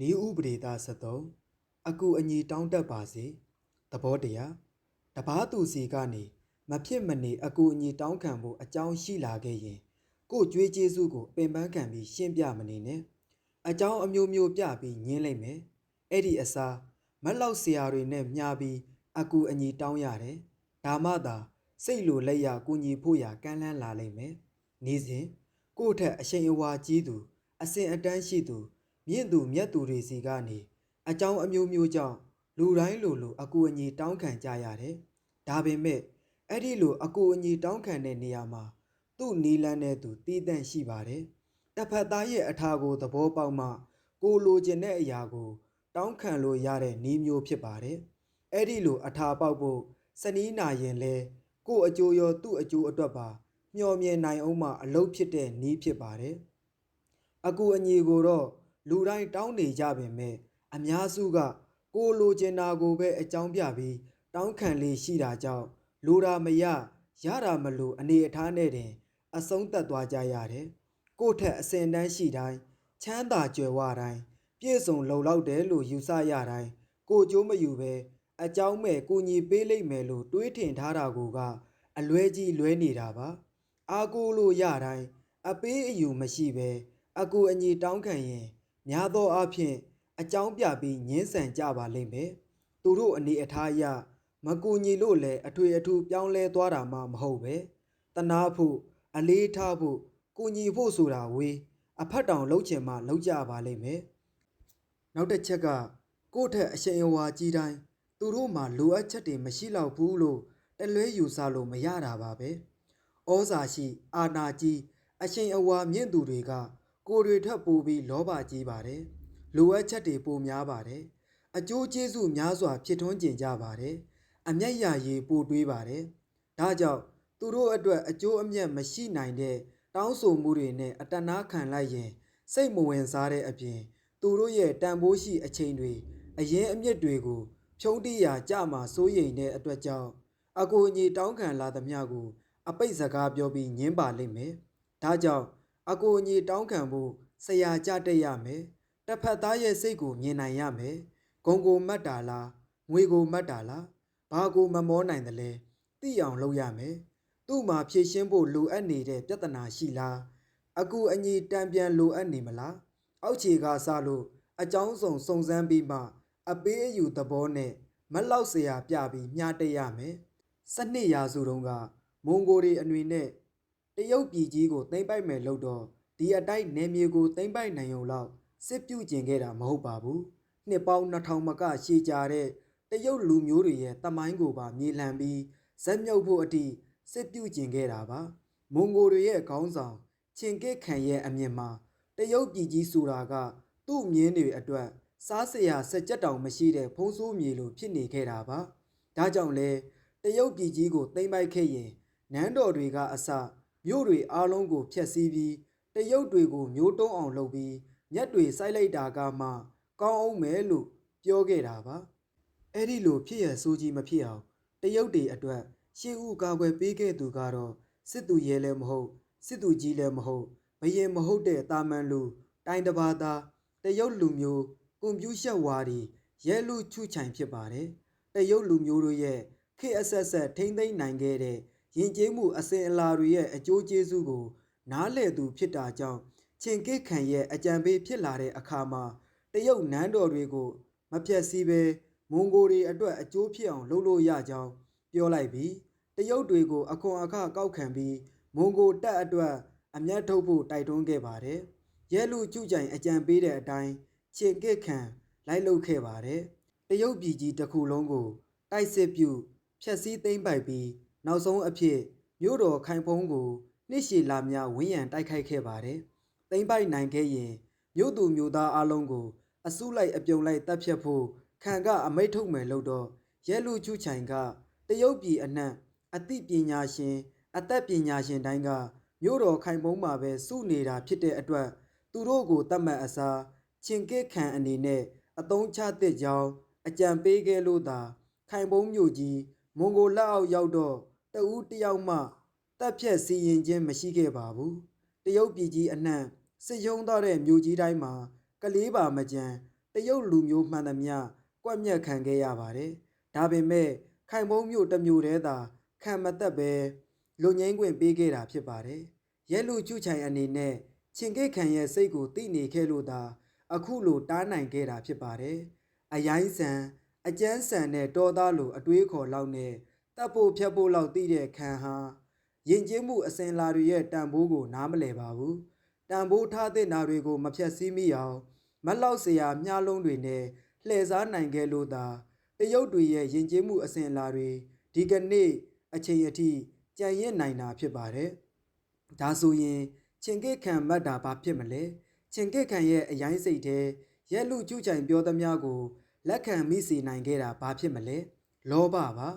နီးဥပဒေသား73အကူအညီတောင်းတတ်ပါစေသဘောတရားတပားသူစီကနေမဖြစ်မနေအကူအညီတောင်းခံဖို့အကြောင်းရှိလာခဲ့ရင်ကို့ကြွေးကျေးဇူးကိုပင်ပန်းခံပြီးရှင်းပြမနေနဲ့အကြောင်းအမျိုးမျိုးပြပြီးညင်းလိုက်မယ်အဲ့ဒီအစားမက်လောက်ဆရာတွေနဲ့မျှပြီးအကူအညီတောင်းရတယ်ဒါမှသာစိတ်လိုလက်ရကူညီဖို့ရာကမ်းလှမ်းလာလိမ့်မယ်နေစဉ်ကို့ထက်အရှိန်အဝါကြီးသူအစဉ်အတန်းရှိသူ မြင့်သူမြတ်သူတွေစီကနေအကြောင်းအမျိုးမျိုးကြောင့်လူတိုင်းလိုလိုအကူအညီတောင်းခံကြရတယ်။ဒါပေမဲ့အဲ့ဒီလိုအကူအညီတောင်းခံတဲ့နေရာမှာသူ့နီလန်းတဲ့သူတည်တံ့ရှိပါတယ်။တစ်ဖက်သားရဲ့အထာကိုသဘောပေါက်မှကိုလိုချင်တဲ့အရာကို တောင်းခံလို့ရတဲ့နီးမျိုးဖြစ်ပါတယ်။အဲ့ဒီလိုအထာပေါက်ဖို့စနီးနာရင်လဲကို့အကျိုးရောသူ့အကျိုးအတွက်ပါမျှော်မြင်နိုင်အောင်မှအလုပ်ဖြစ်တဲ့နီးဖြစ်ပါတယ်။အကူအညီကိုတော့ လူတိုင်းတောင်းနေကြပင်မဲ့အများစုက ကိုလိုချင်တာကိုပဲအကြောင်းပြပြီး တောင်းခံလေးရှိတာကြောင့်လိုတာမရရတာမလို့အနေအထားနဲ့တင်အဆုံးသက်သွားကြရတယ်။ကိုယ့်ထက်အစင်တန်းရှိတိုင်းချမ်းသာကြွယ်ဝတိုင်းပြည့်စုံလုံလောက်တယ်လို့ယူဆရတိုင်းကိုကြိုးမယူပဲအကြောင်းမဲ့ကိုညီပေးလိုက်မယ်လို့တွေးထင်ထားတာကိုကအလွဲကြီးလွဲနေတာပါ။အာကိုလို့ရတိုင်းအပေးအယူမရှိပဲအကူအညီတောင်းခံရင် များသောအားဖြင့်အကြောင်းပြပြီးညှင်းဆန်ကြပါလိမ့်မယ်။သူတို့အနေအထားအရမကူညီလို့လည်းအထွေအထူးပြောင်းလဲသွားတာမှမဟုတ်ပဲ။တနာဖို့အလေးထားဖို့ကူညီဖို့ဆိုတာဝေးအဖက်တောင်လှုပ်ချင်မှလှုပ်ကြပါလိမ့်မယ်။နောက်တစ်ချက်ကကိုယ့်ထက်အရှိန်အဝါကြီးတိုင်းသူတို့မှလိုအပ်ချက်တွေမရှိတော့ဘူးလို့တလွဲယူဆလို့မရတာပါပဲ။ဩဇာရှိ အာနာကြီးအရှိန်အဝါမြင့်သူတွေက ကိုယ်တွေထပ်ပိုပြီးလောဘကြီးပါတယ်။လိုအပ်ချက်တွေပိုများပါတယ်။အကျိုးကျေးဇူးများစွာဖြစ်ထွန်းကျင်ကြပါတယ်။အမျက်ရည်ပိုတွေးပါတယ်။ဒါကြောင့်သူတို့အတွက်အကျိုးအမြတ်မရှိနိုင်တဲ့တောင်းဆိုမှုတွေနဲ့အတနာခံလိုက်ရင် စိတ်မဝင်စားတဲ့အပြင် သူတို့ရဲ့တန်ဖိုးရှိအချိန်တွေအရင်အမြင့်တွေကိုဖြုံးတိရာကြမှာစိုးရိမ်တဲ့အတွက်ကြောင့်အကူအညီတောင်းခံလာသမျှကို အပိတ်စကားပြောပြီးညင်းပါလိမ့်မယ်။ဒါကြောင့် အကူအညီတောင်းခံဖို့ဆရာကြတက်ရမယ်။တစ်ဖက်သားရဲ့စိတ်ကိုမြင်နိုင်ရမယ်။ဂုံကိုမတ်တာလားငွေကိုမတ်တာလားဘာကိုမမောနိုင်တယ်လဲသိအောင်လုပ်ရမယ်။သူ့မှာဖြည့်ရှင်းဖို့လိုအပ်နေတဲ့ပြဿနာရှိလားအကူအညီတံပြန်လိုအပ်နေမလားအောက်ခြေကစားလို့အကြောင်းစုံစုံစမ်းပြီးမှအပေးအယူသဘောနဲ့မလောက်เสียပြပြီးမျှတက်ရမယ်။စနစ်ရာစုတုန်းကမွန်ဂိုတွေအနွေနဲ့ တရုတ်ပြည်ကြီးကိုသိမ့်ပိုက်မယ်လို့တော့ဒီအတိုက်နယ်မြေကိုသိမ့်ပိုက်နိုင်ုံလောက်စစ်ပြုကျင်ခဲ့တာမဟုတ်ပါဘူး။နှစ်ပေါင်း2000မကရှည်ကြာတဲ့တရုတ်လူမျိုးတွေရဲ့တမိုင်းကိုပါမြေလှန်ပြီးဇက်မြုပ်ဖို့အထိစစ်ပြုကျင်ခဲ့တာပါ။မွန်ဂိုတွေရဲ့ခေါင်းဆောင်ချင်းကစ်ခံရဲ့အမြင်မှာတရုတ်ပြည်ကြီးဆိုတာကသူ့မြင်းတွေအတွက်စားစရာစက်ကြက်တောင်မရှိတဲ့ဖုံးဆိုးမြေလိုဖြစ်နေခဲ့တာပါ။ဒါကြောင့်လဲတရုတ်ပြည်ကြီးကိုသိမ့်ပိုက်ခဲ့ရင်နန်းတော်တွေကအစ မြို့တွေအားလုံးကိုဖျက်ဆီးပြီးတရုတ်တွေကိုမျိုးတုံးအောင်လုပ်ပြီးမြက်တွေစိုက်လိုက်တာကမှကောင်းအောင်မယ်လို့ပြောခဲ့တာပါအဲ့ဒီလိုဖြစ်ရဆိုးကြီးမဖြစ်အောင်တရုတ်တွေအတွက်ရှေးဦးကာကွယ်ပေးခဲ့သူကတော့စစ်သူရဲလည်းမဟုတ်စစ်သူကြီးလည်းမဟုတ်ဘရင်မဟုတ်တဲ့တာမန်လူတိုင်းတစ်ပါးသားတရုတ်လူမျိုးကွန်ပျူရှက်ဝါဒီရဲလူချုချိုင်ဖြစ်ပါတယ်တရုတ်လူမျိုးတို့ရဲ့ခေတ်အဆက်ဆက်ထိမ့်သိမ့်နိုင်ခဲ့တဲ့ ယဉ်ကျေးမှုအစဉ်အလာတွေရဲ့အကျိုးကျေးဇူးကို နားလည်သူဖြစ်တာကြောင့်ချင်းကိတ်ခံရဲ့အကြံပေးဖြစ်လာတဲ့အခါမှာတရုတ်နန်းတော်တွေကိုမပြတ်စည်းပဲမွန်ဂိုတွေအတွက်အကျိုးဖြစ်အောင်လုပ်လို့ရကြောင်းပြောလိုက်ပြီးတရုတ်တွေကိုအခွန်အခကောက်ခံပြီးမွန်ဂိုတပ်အတွက်အမျက်ထုတ်ဖို့တိုက်တွန်းခဲ့ပါတယ်။ရဲလူကျုကြိုင်အကြံပေးတဲ့အတိုင်းချင်းကိတ်ခံလိုက်လုပ်ခဲ့ပါတယ်။တရုတ်ပြည်ကြီးတစ်ခုလုံးကိုတိုက်စစ်ပြုဖျက်ဆီးသိမ်းပိုက်ပြီး နောက်ဆုံးအဖြစ်မြို့တော်ခိုင်ဖုံးကိုနှစ်ရှည်လာများဝင်းရံတိုက်ခိုက်ခဲ့ပါတယ်။သိမ်းပိုက်နိုင်ခဲ့ရင်မြို့သူမြို့သားအလုံးကို အစုလိုက်အပြုံလိုက်တပ်ဖြတ်ဖို့ခံကအမိတ်ထုတ်မယ်လို့တော့ရဲလူချုချိုင်ကတရုတ်ပြည်အနှံ့အသိပညာရှင် အသက်ပညာရှင်တိုင်းကမြို့တော်ခိုင်ဖုံးမှာပဲစုနေတာဖြစ်တဲ့အတွက်သူတို့ကိုတတ်မှတ်အစားချင်းကစ်ခံအနေနဲ့အတုံးချတဲ့ကြောင်းအကြံပေးခဲ့လို့သာခိုင်ဖုံးမြို့ကြီးမွန်ဂိုလက်အောက်ရောက်တော့ တဦးတယောက်မှတပ်ဖြတ်စီရင်ခြင်းမရှိခဲ့ပါဘူးတရုတ်ပြည်ကြီးအနှံ့စစ်ရုံးသွားတဲ့မြို့ကြီးတိုင်းမှာကလေးပါမကြံတရုတ်လူမျိုးမှန်သမျှကွက်မြက်ခံခဲ့ရပါတယ်။ဒါပေမဲ့ခိုင်မုံမျိုးတစ်မျိုးတည်းသာခံမသက်ပဲလူငိမ့်ခွင့်ပေးခဲ့တာဖြစ်ပါတယ်။ရဲလူကျူချိုင်အနေနဲ့ချင်းကိတ်ခံရဲ့စိတ်ကိုသိနေခဲ့လို့သာအခုလိုတားနိုင်ခဲ့တာဖြစ်ပါတယ်။အရိုင်းဆန်အကျန်းဆန်နဲ့တောသားလိုအတွေးခေါ်လောက်နဲ့ တပ်ဖို့ဖြတ်ဖို့လောက်သိတဲ့ခံဟာယဉ်ကျေးမှုအစဉ်လာတွေရဲ့တန်ဖိုးကို နားမလည်ပါဘူးတန်ဖိုးထားတဲ့နာတွေကို မဖြတ်စည်းမိအောင်မလောက်စရာမျှလုံးတွေနဲ့လှည့်စားနိုင်ခဲ့လို့သာတရုတ်တွေရဲ့ယဉ်ကျေးမှုအစဉ်လာတွေဒီကနေ့အချိန်အထိကြံ့ရင့်နိုင်တာဖြစ်ပါတယ်ဒါဆိုရင်ချင်းကိခံမတ်တာဘာဖြစ်မလဲချင်းကိခံရဲ့အရင်စိတ်တဲ့ရက်လူကျူးချိုင်ပြောသမျှကိုလက်ခံမိစေနိုင်ခဲ့တာဘာဖြစ်မလဲလောဘပါ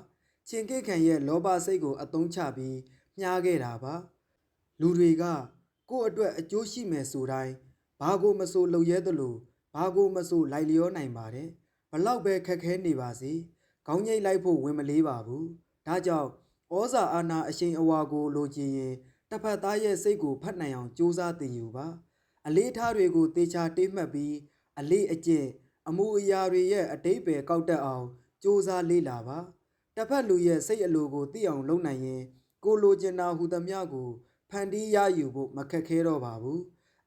ချင်းကိတ်ခံရဲ့လောဘစိတ်ကိုအသုံးချပြီးမြားခဲ့တာပါလူတွေကကိုယ့်အတွက်အကျိုးရှိမယ်ဆိုတိုင်းဘာကိုမဆိုလုပ်ရဲသလိုဘာကိုမဆိုလိုက်လျောနိုင်ပါတယ်ဘလောက်ပဲခက်ခဲနေပါစေခေါင်းငိတ်လိုက်ဖို့ဝင်မလေးပါဘူးဒါကြောင့်ဩဇာအာဏာအရှိန်အဝါကိုလိုချင်ရင်တစ်ဖက်သားရဲ့စိတ်ကိုဖတ်နိုင်အောင်ကြိုးစားတင်ယူပါ အလေးထားတွေကိုတေချာတိမှတ်ပြီးအလေးအကျင့်အမှုအရာတွေရဲ့အတိတ်ပဲကောက်တက်အောင်ကြိုးစားလေ့လာပါ တစ်ဖက်လူရဲ့စိတ်အလိုကိုသိအောင်လုပ်နိုင်ရင် ကိုလိုချင်တာဟူသမျှကိုဖန်တီးရယူဖို့မခက်ခဲတော့ပါဘူး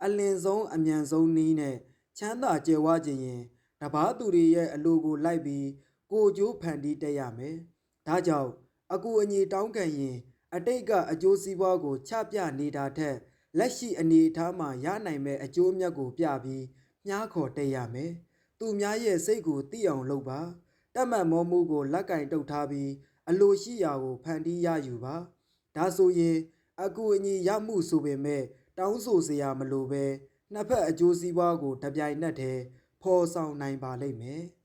အလင်ဆုံးအမြန်ဆုံးနည်းနဲ့ချမ်းသာကြွယ်ဝခြင်းရင်တပားသူတွေရဲ့အလိုကိုလိုက်ပြီးကိုကြိုးဖန်တီးတက်ရမယ်ဒါကြောင့်အကူအညီတောင်းခံရင် အတိတ်ကအကျိုးစီးပွားကိုချပြနေတာထက်လက်ရှိအနေအထားမှာရနိုင်မဲ့အကျိုးအမြတ်ကိုပြပြီးမြားခေါ်တက်ရမယ်။သူများရဲ့စိတ်ကိုသိအောင်လုပ်ပါ။ တတ်မှတ်မောမှုကိုလက်ကင်တုတ်ထားပြီးအလိုရှိရာကိုဖန်တီးရယူပါ။ဒါဆိုရင်အကူအညီရမှုဆိုပေမဲ့တောင်းဆိုစရာမလိုပဲနှစ်ဖက်အကျိုးစီးပွားကိုတပြိုင်နက်တည်းဖော်ဆောင်နိုင်ပါလိမ့်မယ်။